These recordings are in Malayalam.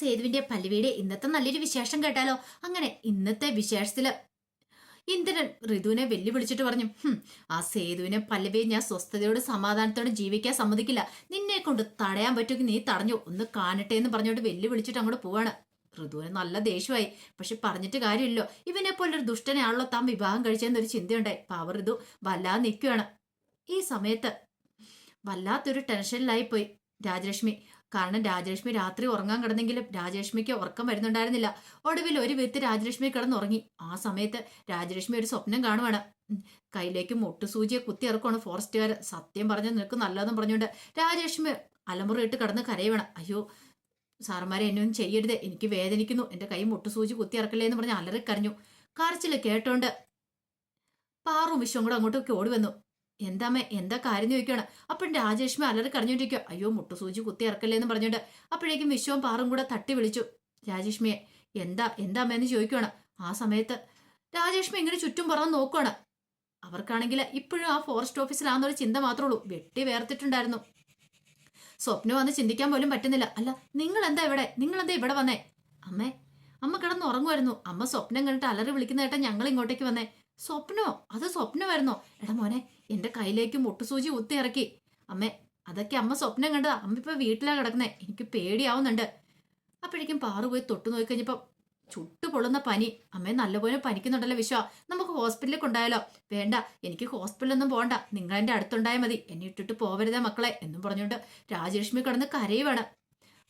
സേതുവിന്റെ പല്ലുവീട് ഇന്നത്തെ നല്ലൊരു വിശേഷം കേട്ടാലോ? അങ്ങനെ ഇന്നത്തെ വിശേഷത്തിൽ ഇന്ദ്രൻ ഋതുവിനെ വെല്ലുവിളിച്ചിട്ട് പറഞ്ഞു ആ സേതുവിനെ പല്ലവിയെ ഞാൻ സ്വസ്ഥതയോട് സമാധാനത്തോടെ ജീവിക്കാൻ സമ്മതിക്കില്ല. നിന്നെ കൊണ്ട് തടയാൻ പറ്റുമെങ്കിൽ നീ തടഞ്ഞു ഒന്ന് കാണട്ടെ എന്ന് പറഞ്ഞോണ്ട് വെല്ലുവിളിച്ചിട്ട് അങ്ങോട്ട് പോവാണ്. ഋതുവിന് നല്ല ദേഷ്യമായി. പക്ഷെ പറഞ്ഞിട്ട് കാര്യമില്ലല്ലോ. ഇവനെ പോലൊരു ദുഷ്ടനെയാണല്ലോ താൻ വിവാഹം കഴിച്ചെന്നൊരു ചിന്തയുണ്ടായി. പാവ ഋതു വല്ലാതെ നിൽക്കുകയാണ് ഈ സമയത്ത് വല്ലാത്തൊരു ടെൻഷനിലായി പോയി രാജലക്ഷ്മി. കാരണം രാജലക്ഷ്മി രാത്രി ഉറങ്ങാൻ കിടന്നെങ്കിലും രാജലക്ഷ്മിക്ക് ഉറക്കം വരുന്നുണ്ടായിരുന്നില്ല. ഒടുവിൽ ഒരു വിത്ത് രാജലക്ഷ്മി കിടന്നുറങ്ങി. ആ സമയത്ത് രാജലക്ഷ്മി ഒരു സ്വപ്നം കാണുവാണ്. കയ്യിലേക്ക് മുട്ടുസൂചിയെ കുത്തി ഇറക്കുവാണ് ഫോറസ്റ്റുകാർ. സത്യം പറഞ്ഞ് നിനക്ക് നല്ലതെന്ന് പറഞ്ഞുകൊണ്ട് രാജലക്ഷ്മി അലമുറയിട്ട് കിടന്ന് കരയുവാണ്. അയ്യോ സാറന്മാരെ എന്നെ ഒന്നും ചെയ്യരുത്. എനിക്ക് വേദനിക്കുന്നു. എന്റെ കൈ മുട്ടുസൂചി കുത്തി ഇറക്കല്ലേ എന്ന് പറഞ്ഞ് അലറി കരഞ്ഞു കരച്ചിൽ കേട്ടോണ്ട് പാറും വിശ്വം കൂടെ അങ്ങോട്ടൊക്കെ ഓടി വന്നു. എന്താമ്മേ എന്താ കാര്യം ചോദിക്കണം അപ്പം രാജേഷ്മി അലറി കറിഞ്ഞോണ്ടിരിക്കുക അയ്യോ മുട്ടുസൂചി കുത്തി ഇറക്കല്ലേ എന്ന് പറഞ്ഞോണ്ട് അപ്പോഴേക്കും വിശ്വം പാറും കൂടെ തട്ടി വിളിച്ചു. രാജേഷ്മിയെ എന്താ എന്താമ്മേന്ന് ചോദിക്കുകയാണ് ആ സമയത്ത് രാജേഷ്മി ഇങ്ങനെ ചുറ്റും പറന്ന് നോക്കുകയാണ് അവർക്കാണെങ്കിൽ ഇപ്പോഴും ആ ഫോറസ്റ്റ് ഓഫീസിലാണെന്നൊരു ചിന്ത മാത്രമേ ഉള്ളൂ. വെട്ടി വേർത്തിട്ടുണ്ടായിരുന്നു. സ്വപ്നം വന്ന് ചിന്തിക്കാൻ പോലും പറ്റുന്നില്ല. അല്ല നിങ്ങൾ എന്താ ഇവിടെ? നിങ്ങൾ എന്താ ഇവിടെ വന്നേ? അമ്മേ അമ്മ കിടന്ന് ഉറങ്ങുമായിരുന്നു. അമ്മ സ്വപ്നം കണ്ടിട്ട് അലറി വിളിക്കുന്ന കേട്ടാ ഞങ്ങൾ ഇങ്ങോട്ടേക്ക് വന്നേ. സ്വപ്നോ അത് സ്വപ്നമായിരുന്നോ? എടാ മോനെ എന്റെ കയ്യിലേക്ക് മുട്ടുസൂചി കുത്തി ഇറക്കി അമ്മേ അതൊക്കെ അമ്മ സ്വപ്നം കണ്ടതാ. അമ്മ ഇപ്പൊ വീട്ടിലാ കിടക്കുന്നേ. എനിക്ക് പേടിയാവുന്നുണ്ട്. അപ്പോഴേക്കും പാറു പോയി തൊട്ടു നോക്കിക്കഴിഞ്ഞപ്പം ചുട്ടു പൊള്ളുന്ന പനി. അമ്മയെ നല്ലപോലെ പനിക്കുന്നുണ്ടല്ലോ വിശ്വ. നമുക്ക് ഹോസ്പിറ്റലിൽ കൊണ്ടായാലോ വേണ്ട എനിക്ക് ഹോസ്പിറ്റലൊന്നും പോകണ്ട നിങ്ങൾ എന്റെ അടുത്തുണ്ടായാൽ മതി. എന്നെ ഇട്ടിട്ട് പോവരുതേ മക്കളെ എന്നും പറഞ്ഞുകൊണ്ട് രാജലക്ഷ്മി കിടന്ന് കരയുവാണ്.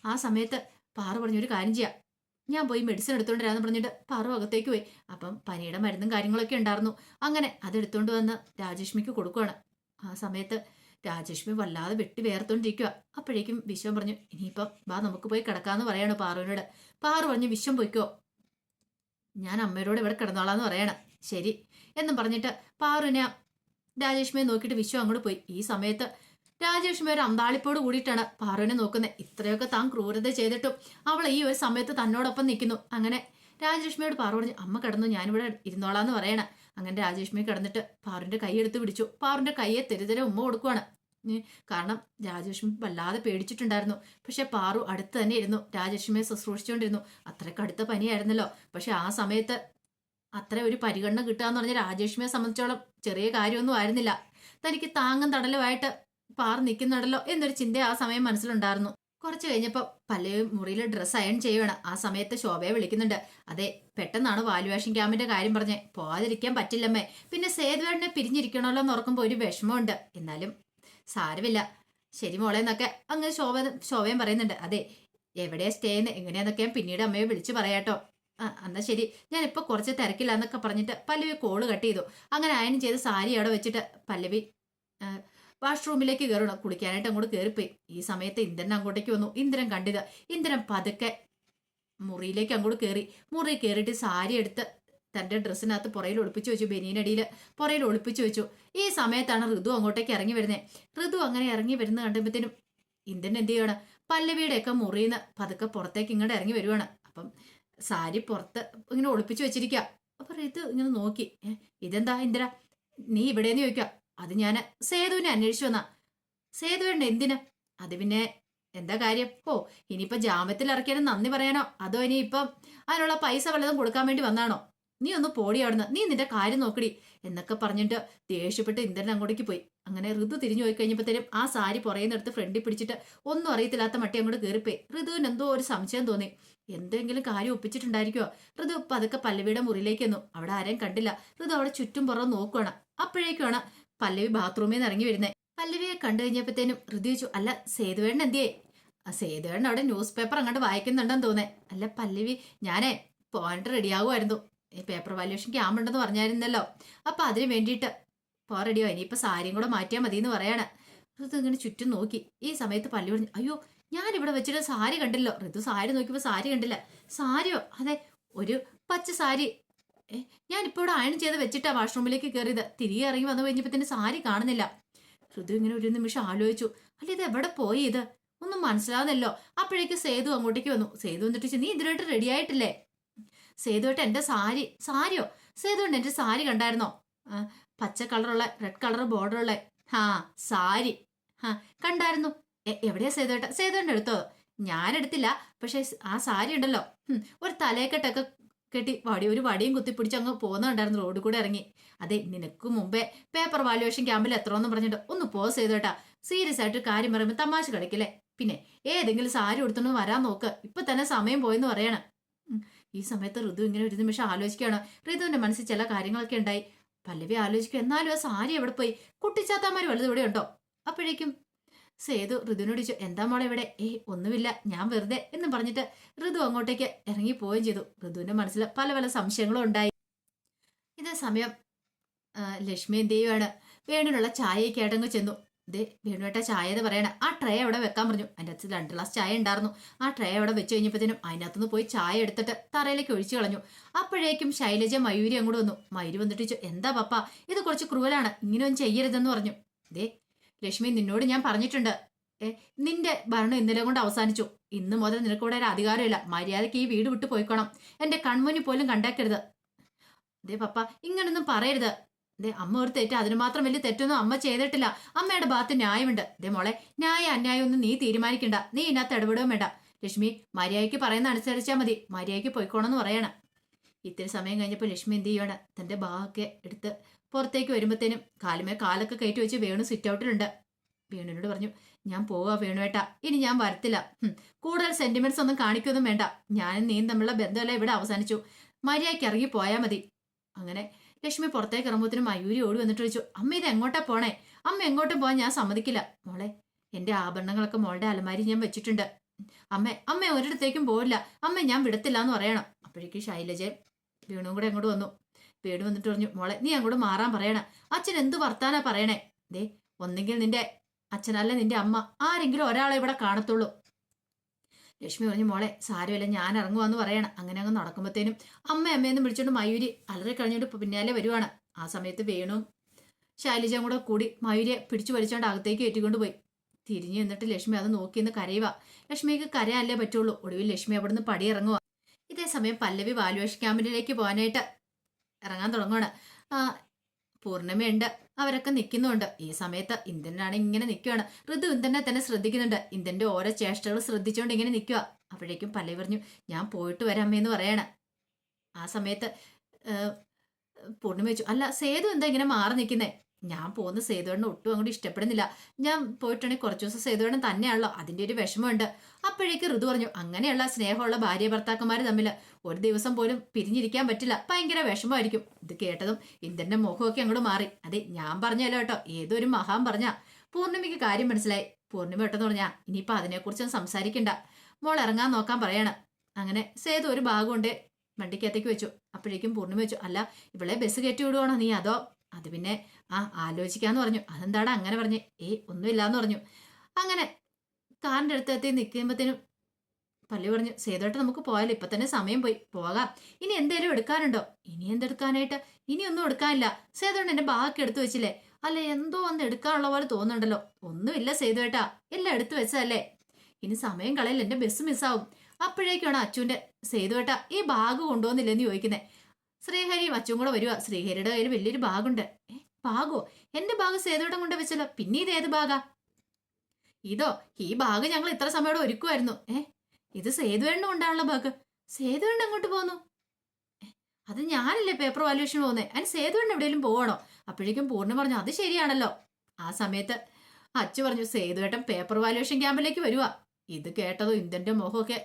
ആ സമയത്ത് പാറു പറഞ്ഞൊരു കാര്യം ചെയ്യാം. ഞാൻ പോയി മെഡിസിൻ എടുത്തുകൊണ്ട് പറഞ്ഞിട്ട് പാറു അകത്തേക്ക് പോയി. അപ്പം പനിയുടെ മരുന്നും കാര്യങ്ങളൊക്കെ ഉണ്ടായിരുന്നു. അങ്ങനെ അതെടുത്തോണ്ട് വന്ന് രാജേഷ്മിക്ക് കൊടുക്കുവാണ്. ആ സമയത്ത് രാജേഷ്മി വല്ലാതെ വെട്ടി വേർത്തോണ്ടിരിക്കുക അപ്പോഴേക്കും വിശ്വം പറഞ്ഞു ഇനിയിപ്പം വാ നമുക്ക് പോയി കിടക്കാന്ന് പറയാണ് പാറുവിനോട്. പാറു പറഞ്ഞു വിശ്വം പോയിക്കോ. ഞാൻ അമ്മയോട് ഇവിടെ കിടന്നോളാന്ന് പറയണം. ശരി. എന്നും പറഞ്ഞിട്ട് പാറുവിനെ രാജേഷ്മിയെ നോക്കിയിട്ട് വിശ്വം അങ്ങോട്ട് പോയി. ഈ സമയത്ത് രാജലക്ഷ്മി ഒരു അന്താളിപ്പോട് കൂടിയിട്ടാണ് പാറുവിനെ നോക്കുന്നത്. ഇത്രയൊക്കെ താൻ ക്രൂരത ചെയ്തിട്ടും അവൾ ഈ ഒരു സമയത്ത് തന്നോടൊപ്പം നിൽക്കുന്നു. അങ്ങനെ രാജലക്ഷ്മിയോട് പാറു പറഞ്ഞു അമ്മ കിടന്നു ഞാനിവിടെ ഇരുന്നോളാന്ന് പറയണം. അങ്ങനെ രാജലക്ഷ്മി കിടന്നിട്ട് പാറുവിന്റെ കൈ എടുത്ത് പിടിച്ചു. പാറുവിന്റെ കൈയെ തെരുതെരെ ഉമ്മ കൊടുക്കുവാണ്. കാരണം രാജലക്ഷ്മി വല്ലാതെ പേടിച്ചിട്ടുണ്ടായിരുന്നു. പക്ഷെ പാറു അടുത്ത് തന്നെ ഇരുന്നു. രാജലക്ഷ്മിയെ ശുശ്രൂഷിച്ചുകൊണ്ടിരുന്നു. അത്രയ്ക്ക് അടുത്ത പനിയായിരുന്നല്ലോ. പക്ഷെ ആ സമയത്ത് അത്ര ഒരു പരിഗണന കിട്ടുക എന്ന് പറഞ്ഞാൽ രാജലക്ഷ്മിയെ സംബന്ധിച്ചോളം ചെറിയ കാര്യമൊന്നും ആയിരുന്നില്ല. തനിക്ക് താങ്ങും തടലുമായിട്ട് പാറു നിൽക്കുന്നുണ്ടല്ലോ എന്നൊരു ചിന്ത ആ സമയം മനസ്സിലുണ്ടായിരുന്നു. കുറച്ച് കഴിഞ്ഞപ്പോൾ പല മുറിയിൽ ഡ്രസ്സ് അയൺ ചെയ്യണം ആ സമയത്ത് ശോഭയെ വിളിക്കുന്നുണ്ട്. അതെ പെട്ടെന്നാണ് വാലുവേഷൻ ക്യാമ്പിന്റെ കാര്യം പറഞ്ഞേ. പോകാതിരിക്കാൻ പറ്റില്ലമ്മേ. പിന്നെ സേതുവേടനെ പിരിഞ്ഞിരിക്കണമല്ലോ എന്ന് ഓർക്കുമ്പോൾ ഒരു വിഷമമുണ്ട്. എന്നാലും സാരമില്ല. ശരി മോളെ എന്നൊക്കെ അങ്ങ് ശോഭ ശോഭയും പറയുന്നുണ്ട്. അതെ എവിടെയാ സ്റ്റേ എന്ന് എങ്ങനെയാന്നൊക്കെ ഞാൻ പിന്നീട് അമ്മയെ വിളിച്ചു പറയാട്ടോ. ആ എന്നാ ശരി. ഞാൻ ഇപ്പൊ കുറച്ച് തിരക്കില്ല എന്നൊക്കെ പറഞ്ഞിട്ട് പല്ലവി കോൾ കട്ട് ചെയ്തു. അങ്ങനെ അയൺ ചെയ്ത് സാരി അവിടെ വെച്ചിട്ട് പല്ലവി വാഷ്റൂമിലേക്ക് കയറണം കുളിക്കാനായിട്ട് അങ്ങോട്ട് കയറിപ്പോയി ഈ സമയത്ത് ഇന്ദ്രൻ അങ്ങോട്ടേക്ക് വന്നു. ഇന്ദ്രൻ കണ്ടിത്. ഇന്ദ്രൻ പതുക്കെ മുറിയിലേക്ക് അങ്ങോട്ട് കയറി മുറി കയറിയിട്ട് സാരി എടുത്ത് തന്റെ ഡ്രസ്സിനകത്ത് പുറയിൽ ഒളിപ്പിച്ചു വെച്ചു. ബനിയനടിയിൽ പുറയിൽ ഒളിപ്പിച്ചു വെച്ചു. ഈ സമയത്താണ് ഋതു അങ്ങോട്ടേക്ക് ഇറങ്ങി വരുന്നത് ഋതു അങ്ങനെ ഇറങ്ങി വരുന്നത് കണ്ടപ്പോഴത്തേനും ഇന്ദ്രൻ എന്ത് ചെയ്യാണ്? പല്ലവിയുടെയൊക്കെ മുറിയിൽ നിന്ന് പതുക്കെ പുറത്തേക്ക് ഇങ്ങോട്ട് ഇറങ്ങി വരുവാണ്. അപ്പം സാരി പുറത്ത് ഇങ്ങനെ ഒളിപ്പിച്ചു വെച്ചിരിക്കുക അപ്പം ഋതു ഇങ്ങനെ നോക്കി. ഇതെന്താ ഇന്ദ്ര? നീ ഇവിടെന്ന് ചോദിക്കുക അത് ഞാൻ സേതുവിനെ അന്വേഷിച്ചു വന്നാ. സേതുവേണ്ട എന്തിന്? അത് പിന്നെ എന്താ കാര്യം? ഓ ഇനിയിപ്പോ ജാമ്യത്തിൽ ഇറക്കിയാലും നന്ദി പറയാനോ? അതോ ഇനി ഇപ്പം അതിനുള്ള പൈസ വല്ലതും കൊടുക്കാൻ വേണ്ടി വന്നാണോ? നീ ഒന്ന് പോടി അവിടുന്ന്. നീ നിന്റെ കാര്യം നോക്കടി എന്നൊക്കെ പറഞ്ഞിട്ട് ദേഷ്യപ്പെട്ട് ഇന്ദ്രൻ അങ്ങോട്ടേക്ക് പോയി. അങ്ങനെ ഋതു തിരിഞ്ഞു പോയി കഴിഞ്ഞപ്പോഴത്തേനും ആ സാരി പുറയുന്നെടുത്ത് ഫ്രണ്ടിൽ പിടിച്ചിട്ട് ഒന്നും അറിയത്തില്ലാത്ത മട്ടി അങ്ങോട്ട് കയറിപ്പോയി. ഋതുവിന് എന്തോ ഒരു സംശയം തോന്നി. എന്തെങ്കിലും കാര്യം ഒപ്പിച്ചിട്ടുണ്ടായിരിക്കുമോ ഋതു പതുക്കെ പല്ലവിയുടെ മുറിയിലേക്ക് വന്നു അവിടെ ആരെയും കണ്ടില്ല. ഋതു അവിടെ ചുറ്റും പുറം നോക്കുവാണ്. അപ്പോഴേക്കുമാണ് പല്ലവി ബാത്റൂമിൽ നിന്ന് ഇറങ്ങി വരുന്നേ. പല്ലവിയെ കണ്ടു കഴിഞ്ഞപ്പോഴത്തേനും ഋതു ചോദിച്ചു അല്ല സേതുവേണ്ണ എന്തിയേ? ആ സേതുവേടൻ അവിടെ ന്യൂസ് പേപ്പർ അങ്ങോട്ട് വായിക്കുന്നുണ്ടെന്ന് തോന്നേ. അല്ല പല്ലവി ഞാനേ പോകാനായിട്ട് റെഡിയാകുമായിരുന്നു. ഈ പേപ്പർ വാല്യൂഷൻ ക്യാമ്പ് ഉണ്ടെന്ന് പറഞ്ഞായിരുന്നല്ലോ. അപ്പൊ അതിന് വേണ്ടിയിട്ട് പോ റെഡിയോ ഇനിയിപ്പോ സാരിയും കൂടെ മാറ്റിയാൽ മതി എന്ന് പറയാണ്. ഋതു ഇങ്ങനെ ചുറ്റും നോക്കി. ഈ സമയത്ത് പല്ലി പറഞ്ഞു അയ്യോ ഞാൻ ഇവിടെ വെച്ചിട്ട് സാരി കണ്ടില്ലോ. ഋതു സാരി നോക്കിയപ്പോ സാരി കണ്ടില്ല. സാരിയോ? അതെ ഒരു പച്ച സാരി ഏ ഞാനിപ്പോൾ ഇവിടെ അയൺ ചെയ്ത് വെച്ചിട്ടാ വാഷ്റൂമിലേക്ക് കയറിയത് തിരികെ ഇറങ്ങി വന്നു കഴിഞ്ഞപ്പോ തന്നെ സാരി കാണുന്നില്ല. ഋതു ഇങ്ങനെ ഒരു നിമിഷം ആലോചിച്ചു. അല്ല ഇത് എവിടെ പോയി ഇത്? ഒന്നും മനസ്സിലാവുന്നല്ലോ അപ്പോഴേക്ക് സേതു അങ്ങോട്ടേക്ക് വന്നു. സേതു വന്നിട്ട് നീ ഇതിനായിട്ട് റെഡി ആയിട്ടില്ലേ? സേതുവായിട്ട് എന്റെ സാരി സാരിയോ? സേതുകൊണ്ട് എന്റെ സാരി കണ്ടായിരുന്നോ? പച്ച കളറുള്ള റെഡ് കളർ ബോർഡറുള്ള ഹാ സാരി. ഹാ കണ്ടായിരുന്നു. എവിടെയാ സേതുവേട്ട സേതുവേട്ടൻ എടുത്തോ ഞാൻ എടുത്തില്ല പക്ഷെ ആ സാരി ഉണ്ടല്ലോ. ഒരു തലയെക്കെട്ടൊക്കെ കെട്ടി വടി ഒരു വടിയും കുത്തിപ്പിടിച്ച് അങ്ങ് പോകുന്നുണ്ടായിരുന്നു റോഡിൽ കൂടെ ഇറങ്ങി. അതെ നിനക്ക് മുമ്പേ പേപ്പർ വാല്യുവേഷൻ ക്യാമ്പിൽ എത്രയെന്നും പറഞ്ഞിട്ട് ഒന്ന് പോസ് ചെയ്തു കേട്ടാ സീരിയസ് ആയിട്ട് കാര്യം പറയുമ്പോൾ തമാശ കളിക്കില്ലേ? പിന്നെ ഏതെങ്കിലും സാരി ഉടുത്തോണ്ട് വരാൻ നോക്ക്. ഇപ്പൊ തന്നെ സമയം പോയെന്ന് പറയണം. ഈ സമയത്ത് ഋതു ഇങ്ങനെ ഒരു നിമിഷം ആലോചിക്കുകയാണ്. ഋതുവിന്റെ മനസ്സിൽ ചില കാര്യങ്ങളൊക്കെ ഉണ്ടായി. പല്ലവി ആലോചിക്കും എന്നാലും ആ സാരി എവിടെ പോയി? കുട്ടിച്ചാത്താമാര് വലുത് ഇവിടെ ഉണ്ടോ? അപ്പോഴേക്കും സേതു ഋതുവിനോട് ചോദിച്ചു എന്താ മോളെ ഇവിടെ? ഏയ് ഒന്നുമില്ല ഞാൻ വെറുതെ എന്ന് പറഞ്ഞിട്ട് ഋതു അങ്ങോട്ടേക്ക് ഇറങ്ങി പോവുകയും ചെയ്തു. ഋതുവിന്റെ മനസ്സിൽ പല പല സംശയങ്ങളും ഉണ്ടായി. ഇതേ സമയം ലക്ഷ്മി എന്ത് ചെയ്യുവാണ് വേണുവിനുള്ള ചായയൊക്കെ ആയിട്ടങ്ങ് ചെന്നു. ദേ വേണുവേട്ട ചായ എന്ന് പറയണ. ആ ട്രേ അവിടെ വെക്കാൻ പറഞ്ഞു. അതിന്റെ അകത്ത് രണ്ട് ഗ്ലാസ് ചായ ഉണ്ടായിരുന്നു. ആ ട്രേ അവിടെ വെച്ച് കഴിഞ്ഞപ്പോഴത്തേനും അതിനകത്തുനിന്ന് പോയി ചായ എടുത്തിട്ട് തറയിലേക്ക് ഒഴിച്ചു കളഞ്ഞു. അപ്പോഴേക്കും ശൈലജ മയൂരി അങ്ങോട്ട് വന്നു. മയൂരി വന്നിട്ട് ചോ എന്താ പപ്പ ഇത് കുറച്ച് ക്രൂവലാണ് ഇങ്ങനെയൊന്നും ചെയ്യരുതെന്ന് പറഞ്ഞു. ദേ ലക്ഷ്മി നിന്നോട് ഞാൻ പറഞ്ഞിട്ടുണ്ട്. നിന്റെ ഭരണം ഇന്നലെ കൊണ്ട് അവസാനിച്ചു. ഇന്ന് മുതൽ നിനക്കിവിടെ ഒരു അധികാരമില്ല. മര്യാദയ്ക്ക് ഈ വീട് വിട്ടു പോയിക്കോണം. എന്റെ കൺമുന്നിൽ പോലും കണ്ടേക്കരുത്. ദേ പപ്പ ഇങ്ങനൊന്നും പറയരുത്. ദേ അമ്മ ഒരു തെറ്റ്. അതിന് മാത്രം വലിയ തെറ്റൊന്നും അമ്മ ചെയ്തിട്ടില്ല. അമ്മയുടെ ഭാഗത്ത് ന്യായമുണ്ട്. ദേ മോളെ ന്യായ അന്യായം ഒന്നും നീ തീരുമാനിക്കണ്ട. നീ ഇതിനകത്ത് ഇടപെടുകയും വേണ്ട. ലക്ഷ്മി മര്യാദയ്ക്ക് പറയുന്ന അനുസരിച്ചാൽ മതി. മര്യാദയ്ക്ക് പോയിക്കോണമെന്ന് പറയണം. ഇത്തിരി സമയം കഴിഞ്ഞപ്പോൾ ലക്ഷ്മി എന്ത് ചെയ്യണം തന്റെ ബാഗൊക്കെ എടുത്ത് പുറത്തേക്ക് വരുമ്പോഴത്തേനും കാലുമേ കാലൊക്കെ കയറ്റി വെച്ച് വേണു സിറ്റ് ഔട്ടിലുണ്ട് വേണുവിനോട് പറഞ്ഞു ഞാൻ പോവാ വേണുവേട്ടാ ഇനി ഞാൻ വരത്തില്ല. കൂടുതൽ സെന്റിമെന്റ്സ് ഒന്നും കാണിക്കൊന്നും വേണ്ട. ഞാനും നീയും തമ്മിലുള്ള ബന്ധമെല്ലാം ഇവിടെ അവസാനിച്ചു. മര്യാദയ്ക്ക് ഇറങ്ങി പോയാൽ മതി. അങ്ങനെ ലക്ഷ്മി പുറത്തേക്ക് ഇറങ്ങുമ്പോഴത്തേനും മയൂരി ഓടി വന്നിട്ട് ചോദിച്ചു അമ്മ ഇത് എങ്ങോട്ടാ പോണേ? അമ്മ എങ്ങോട്ടും പോകാൻ ഞാൻ സമ്മതിക്കില്ല. മോളെ എന്റെ ആഭരണങ്ങളൊക്കെ മോളുടെ അലമാരി ഞാൻ വെച്ചിട്ടുണ്ട്. അമ്മ അമ്മ ഒരിടത്തേക്കും പോവില്ല. അമ്മ ഞാൻ വിടത്തില്ല എന്ന് പറയണം. അപ്പോഴേക്കും ശൈലജയും വേണുവും കൂടെ അങ്ങോട്ട് വന്നു. വേണു വന്നിട്ട് പറഞ്ഞു മോളെ നീ അങ്ങോട്ട് മാറാൻ പറയണം. അച്ഛൻ എന്ത് വർത്താനാ പറയണേ? ദേ ഒന്നെങ്കിൽ നിന്റെ അച്ഛനല്ല നിന്റെ അമ്മ. ആരെങ്കിലും ഒരാളെ ഇവിടെ കാണത്തുള്ളൂ. ലക്ഷ്മി പറഞ്ഞു മോളെ സാരമില്ല ഞാൻ ഇറങ്ങുവാന്ന് പറയണം. അങ്ങനെ അങ്ങ് നടക്കുമ്പോഴത്തേനും അമ്മ അമ്മയെന്ന് വിളിച്ചോണ്ട് മയൂരി അലറി കഴിഞ്ഞോണ്ട് പിന്നാലെ വരുവാണ്. ആ സമയത്ത് വേണു ശൈലജയും കൂടെ കൂടി മയൂരിയെ പിടിച്ചു വലിച്ചോണ്ട് അകത്തേക്ക് ഏറ്റുകൊണ്ട് പോയി. തിരിഞ്ഞു നിന്നിട്ട് ലക്ഷ്മി അത് നോക്കി നിന്ന് കരയുക ലക്ഷ്മിക്ക് കരയല്ലേ പറ്റുള്ളൂ. ഒടുവിൽ ലക്ഷ്മി അവിടുന്ന് പടി ഇറങ്ങുക ഇതേ സമയം പല്ലവി വാലുവേഷൻ ക്യാമ്പിലേക്ക് പോകാനായിട്ട് ഇറങ്ങാൻ തുടങ്ങുകയാണ് പൂർണിമയുണ്ട്. അവരൊക്കെ നിൽക്കുന്നുണ്ട്. ഈ സമയത്ത് ഇന്ദ്രനാണ് ഇങ്ങനെ നിൽക്കുകയാണ് ഋതു ഇന്ദ്രനെ തന്നെ ശ്രദ്ധിക്കുന്നുണ്ട്. ഇന്ദ്രന്റെ ഓരോ ചേഷ്ടകൾ ശ്രദ്ധിച്ചുകൊണ്ട് ഇങ്ങനെ നിൽക്കുക അപ്പോഴേക്കും പല്ലവി പറഞ്ഞു ഞാൻ പോയിട്ട് വരാം എന്ന് പറയാണ്. ആ സമയത്ത് പൂർണിമ വെച്ചു അല്ല സേതു എന്താ ഇങ്ങനെ മാറി നിൽക്കുന്നേ? ഞാൻ പോകുന്ന സേതുവേണ്ണ ഒട്ടും അങ്ങോട്ട് ഇഷ്ടപ്പെടുന്നില്ല. ഞാൻ പോയിട്ടുണ്ടെങ്കിൽ കുറച്ച് ദിവസം സേതുവേണ്ണൻ തന്നെയാണല്ലോ. അതിന്റെ ഒരു വിഷമമുണ്ട്. അപ്പോഴേക്ക് ഋതു പറഞ്ഞു അങ്ങനെയുള്ള സ്നേഹമുള്ള ഭാര്യ ഭർത്താക്കന്മാർ തമ്മിൽ ഒരു ദിവസം പോലും പിരിഞ്ഞിരിക്കാൻ പറ്റില്ല. ഭയങ്കര വിഷമമായിരിക്കും. ഇത് കേട്ടതും ഇന്ദ്രന്റെ മുഖമൊക്കെ അങ്ങോട്ട് മാറി. അതെ ഞാൻ പറഞ്ഞല്ലോ കേട്ടോ. ഏതൊരു മഹാൻ പറഞ്ഞ. പൂർണിമയ്ക്ക് കാര്യം മനസ്സിലായി. പൂർണിമ പെട്ടെന്ന് പറഞ്ഞാ ഇനിയിപ്പോൾ അതിനെക്കുറിച്ചൊന്നും സംസാരിക്കണ്ട. മോൾ ഇറങ്ങാൻ നോക്കാൻ പറയാണ്. അങ്ങനെ സേതു ഒരു ഭാഗമുണ്ട് വണ്ടിക്കകത്തേക്ക് വെച്ചു. അപ്പോഴേക്കും പൂർണിമ വെച്ചു അല്ല ഇവളെ ബസ് കയറ്റി വിടുവാണോ നീ അതോ അത് പിന്നെ ആ ആലോചിക്കാന്ന് പറഞ്ഞു. അതെന്താടാ അങ്ങനെ പറഞ്ഞു? ഏ ഒന്നുമില്ല എന്ന് പറഞ്ഞു. അങ്ങനെ കാറിന്റെ അടുത്തെത്തി നിൽക്കുമ്പോഴത്തേനും പള്ളി പറഞ്ഞു സേതോട്ട് നമുക്ക് പോയാലോ? ഇപ്പൊ തന്നെ സമയം പോയി. പോകാം. ഇനി എന്തേലും എടുക്കാനുണ്ടോ? ഇനി എന്തെടുക്കാനായിട്ട്? ഇനി ഒന്നും എടുക്കാനില്ല. സേതോണ്ട് എന്റെ ബാഗൊക്കെ എടുത്തു വെച്ചില്ലേ? അല്ല എന്തോ ഒന്ന് എടുക്കാനുള്ള പോലെ തോന്നുന്നുണ്ടല്ലോ. ഒന്നുമില്ല സേതുവേട്ടാ. എല്ലാം എടുത്തു വെച്ചതല്ലേ? ഇനി സമയം കളയിൽ എന്റെ ബസ് മിസ്സാവും. അപ്പോഴേക്കാണ് അച്ചുവിന്റെ സേതുവേട്ട ഈ ബാഗ് കൊണ്ടുവന്നില്ലെന്ന് ചോദിക്കുന്നേ. ശ്രീഹരിയും അച്ചും കൂടെ വരുവാ. ശ്രീഹരിയുടെ കയ്യിൽ വലിയൊരു ബാഗുണ്ട്. ഏ എന്റെ ഭാഗം സേതുവിടം കൊണ്ട് വെച്ചല്ലോ. പിന്നെ ഇത് ഏത് ബാഗാ? ഇതോ ഈ ബാഗ് ഞങ്ങൾ ഇത്ര സമയോടെ ഒരുക്കുമായിരുന്നു ഏ ഇത് സേതുവേണ്ണ ഉണ്ടാണല്ലോ ബാഗ്. സേതുവേണ്ണ എങ്ങോട്ട് പോന്നു? അത് ഞാനല്ലേ പേപ്പർ വാല്യൂഷൻ പോകുന്നേ? അതിന് സേതുവേണ്ണ എവിടെയെങ്കിലും പോകണോ? അപ്പോഴേക്കും പൂർണ പറഞ്ഞു അത് ശരിയാണല്ലോ. ആ സമയത്ത് അച്ചു പറഞ്ഞു സേതുവേട്ടൻ പേപ്പർ വാല്യൂഷൻ ക്യാമ്പിലേക്ക് വരുവാ. ഇത് കേട്ടതോ ഇന്ദന്റെ മുഖമൊക്കെ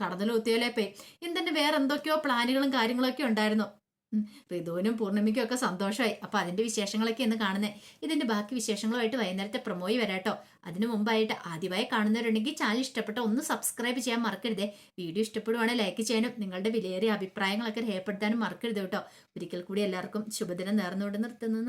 കടന്നലൂത്തിയാലേ പേ. ഇന്ദന്റെ വേറെ എന്തൊക്കെയോ പ്ലാനുകളും കാര്യങ്ങളൊക്കെ ഉണ്ടായിരുന്നു. ഋതുവിനും പൂർണിമയ്ക്കും ഒക്കെ സന്തോഷമായി അപ്പൊ അതിന്റെ വിശേഷങ്ങളൊക്കെ ഇന്ന് കാണുന്നത് ഇതിന്റെ ബാക്കി വിശേഷങ്ങളുമായിട്ട് വൈകുന്നേരത്തെ പ്രൊമോയി വരാട്ടോ. അതിനു മുമ്പായിട്ട് ആദ്യമായി കാണുന്നവരുണ്ടെങ്കിൽ ചാനൽ ഇഷ്ടപ്പെട്ട ഒന്ന് സബ്സ്ക്രൈബ് ചെയ്യാൻ മറക്കരുതേ. വീഡിയോ ഇഷ്ടപ്പെടുവാണെങ്കിൽ ലൈക്ക് ചെയ്യാനും നിങ്ങളുടെ വിലയേറിയ അഭിപ്രായങ്ങളൊക്കെ രേഖപ്പെടുത്താനും മറക്കരുത് കേട്ടോ. ഒരിക്കൽ കൂടി എല്ലാവർക്കും ശുഭദിനം നേർന്നുകൊണ്ട് നിർത്തുന്നു.